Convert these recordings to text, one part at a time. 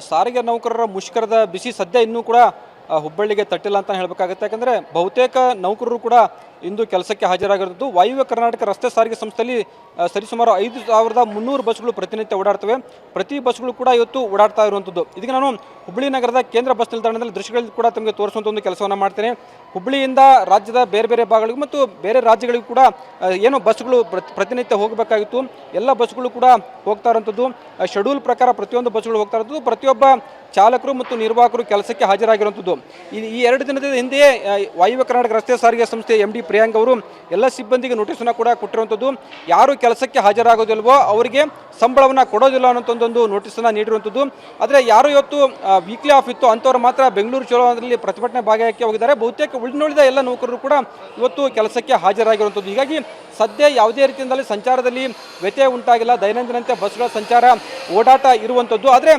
ಸಾರಿಗೆ ನೌಕರರ ಮುಷ್ಕರದ ಬಿಸಿ ಸದ್ಯ ಇನ್ನೂ ಕೂಡ ಹುಬ್ಬಳ್ಳಿಗೆ ತಟ್ಟಿಲ್ಲ ಅಂತ ಹೇಳಬೇಕಾಗುತ್ತೆ. ಯಾಕಂದರೆ ಬಹುತೇಕ ನೌಕರರು ಕೂಡ ಇಂದು ಕೆಲಸಕ್ಕೆ ಹಾಜರಾಗಿರೋದು ವಾಯುವ್ಯ ಕರ್ನಾಟಕ ರಸ್ತೆ ಸಾರಿಗೆ ಸಂಸ್ಥೆಯಲ್ಲಿ ಸರಿಸುಮಾರು ಐದು ಸಾವಿರದ ಮುನ್ನೂರು ಬಸ್ಗಳು ಪ್ರತಿನಿತ್ಯ ಓಡಾಡ್ತವೆ. ಪ್ರತಿ ಬಸ್ಗಳು ಕೂಡ ಇವತ್ತು ಓಡಾಡ್ತಾ ಇರುವಂಥದ್ದು. ಇದಕ್ಕೆ ನಾನು ಹುಬ್ಬಳ್ಳಿ ನಗರದ ಕೇಂದ್ರ ಬಸ್ ನಿಲ್ದಾಣದಲ್ಲಿ ದೃಶ್ಯಗಳಲ್ಲಿ ಕೂಡ ತಮಗೆ ತೋರಿಸುವಂಥ ಒಂದು ಕೆಲಸವನ್ನು ಮಾಡ್ತೇನೆ. ಹುಬ್ಬಳ್ಳಿಯಿಂದ ರಾಜ್ಯದ ಬೇರೆ ಬೇರೆ ಭಾಗಗಳಿಗೂ ಮತ್ತು ಬೇರೆ ರಾಜ್ಯಗಳಿಗೂ ಕೂಡ ಏನು ಬಸ್ಗಳು ಪ್ರತಿ- ಪ್ರತಿನಿತ್ಯ ಹೋಗಬೇಕಾಗಿತ್ತು. ಎಲ್ಲ ಬಸ್ಗಳು ಕೂಡ ಹೋಗ್ತಾ ಇರುವಂಥದ್ದು. ಶೆಡ್ಯೂಲ್ ಪ್ರಕಾರ ಪ್ರತಿಯೊಂದು ಬಸ್ಗಳು ಹೋಗ್ತಾ ಇರೋದು ಪ್ರತಿಯೊಬ್ಬ ಚಾಲಕರು ಮತ್ತು ನಿರ್ವಾಹಕರು ಕೆಲಸಕ್ಕೆ ಹಾಜರಾಗಿರುವಂಥದ್ದು. ಈ ಎರಡು ದಿನದ ಹಿಂದೆಯೇ ವಾಯುವ್ಯ ಕರ್ನಾಟಕ ರಸ್ತೆ ಸಾರಿಗೆ ಸಂಸ್ಥೆ ಎಂ ಡಿ ಪ್ರಿಯಾಂಕ್ ಅವರು ಎಲ್ಲ ಸಿಬ್ಬಂದಿಗೆ ನೋಟಿಸನ್ನು ಕೂಡ ಕೊಟ್ಟಿರುವಂಥದ್ದು. ಯಾರು ಕೆಲಸಕ್ಕೆ ಹಾಜರಾಗೋದಿಲ್ವೋ ಅವರಿಗೆ ಸಂಬಳವನ್ನು ಕೊಡೋದಿಲ್ಲ ಅನ್ನೋಂಥದ್ದೊಂದು ನೋಟಿಸನ್ನು ನೀಡಿರುವಂಥದ್ದು. ಆದರೆ ಯಾರು ಇವತ್ತು ವೀಕ್ಲಿ ಆಫ್ ಇತ್ತು ಅಂಥವ್ರು ಮಾತ್ರ ಬೆಂಗಳೂರು ಚಲೋದಲ್ಲಿ ಪ್ರತಿಭಟನೆ ಭಾಗಕ್ಕೆ ಹೋಗಿದ್ದಾರೆ. ಬಹುತೇಕ ಉಳಿದುಳಿದ ಎಲ್ಲ ನೌಕರರು ಕೂಡ ಇವತ್ತು ಕೆಲಸಕ್ಕೆ ಹಾಜರಾಗಿರುವಂಥದ್ದು. ಹೀಗಾಗಿ ಸದ್ಯ ಯಾವುದೇ ರೀತಿಯಿಂದಲೇ ಸಂಚಾರದಲ್ಲಿ ವ್ಯತ್ಯಯ ಉಂಟಾಗಿಲ್ಲ. ದೈನಂದಿನಂತೆ ಬಸ್ಗಳ ಸಂಚಾರ ಓಡಾಟ ಇರುವಂಥದ್ದು. ಆದರೆ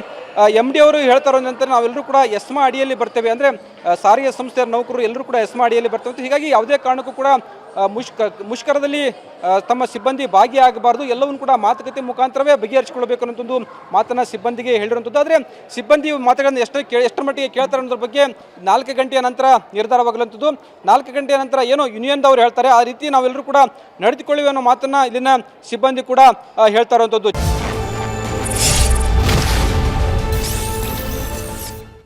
ಎಂ ಡಿ ಅವರು ಹೇಳ್ತಾ ನಂತರ ನಾವೆಲ್ಲರೂ ಕೂಡ ಎಸ್ಮಾ ಅಡಿಯಲ್ಲಿ ಬರ್ತೇವೆ ಅಂದರೆ ಸಾರಿಗೆ ಸಂಸ್ಥೆಯ ನೌಕರರು ಎಲ್ಲರೂ ಕೂಡ ಎಸ್ಮಾ ಅಡಿಯಲ್ಲಿ ಬರ್ತೇವೆ ಹೀಗಾಗಿ ಯಾವುದೇ ಕಾರಣಕ್ಕೂ ಕೂಡ ಮುಷ್ಕ, ಮುಷ್ಕರದಲ್ಲಿ ತಮ್ಮ ಸಿಬ್ಬಂದಿ ಭಾಗಿಯಾಗಬಾರ್ದು, ಎಲ್ಲವನ್ನು ಕೂಡ ಮಾತುಕತೆ ಮುಖಾಂತರವೇ ಬಗೆಹರಿಸಿಕೊಳ್ಬೇಕು ಅನ್ನೋದೊಂದು ಮಾತನ್ನು ಸಿಬ್ಬಂದಿಗೆ ಹೇಳಿರುವಂಥದ್ದು. ಆದರೆ ಸಿಬ್ಬಂದಿ ಮಾತುಗಳನ್ನು ಎಷ್ಟು ಕೇ, ಎಷ್ಟರ ಮಟ್ಟಿಗೆ ಕೇಳ್ತಾರೆ ಅನ್ನೋದ್ರ ಬಗ್ಗೆ ನಾಲ್ಕು ಗಂಟೆಯ ನಂತರ ನಿರ್ಧಾರವಾಗಲಂಥದ್ದು. ನಾಲ್ಕು ಗಂಟೆಯ ನಂತರ ಏನೋ ಯೂನಿಯನ್ದವ್ರು ಹೇಳ್ತಾರೆ, ಆ ರೀತಿ ನಾವೆಲ್ಲರೂ ಕೂಡ ನಡೆದುಕೊಳ್ಳಿವೆ ಅನ್ನೋ ಮಾತನ್ನು ಇಲ್ಲಿನ ಸಿಬ್ಬಂದಿ ಕೂಡ ಹೇಳ್ತಾ ಇರುವಂಥದ್ದು.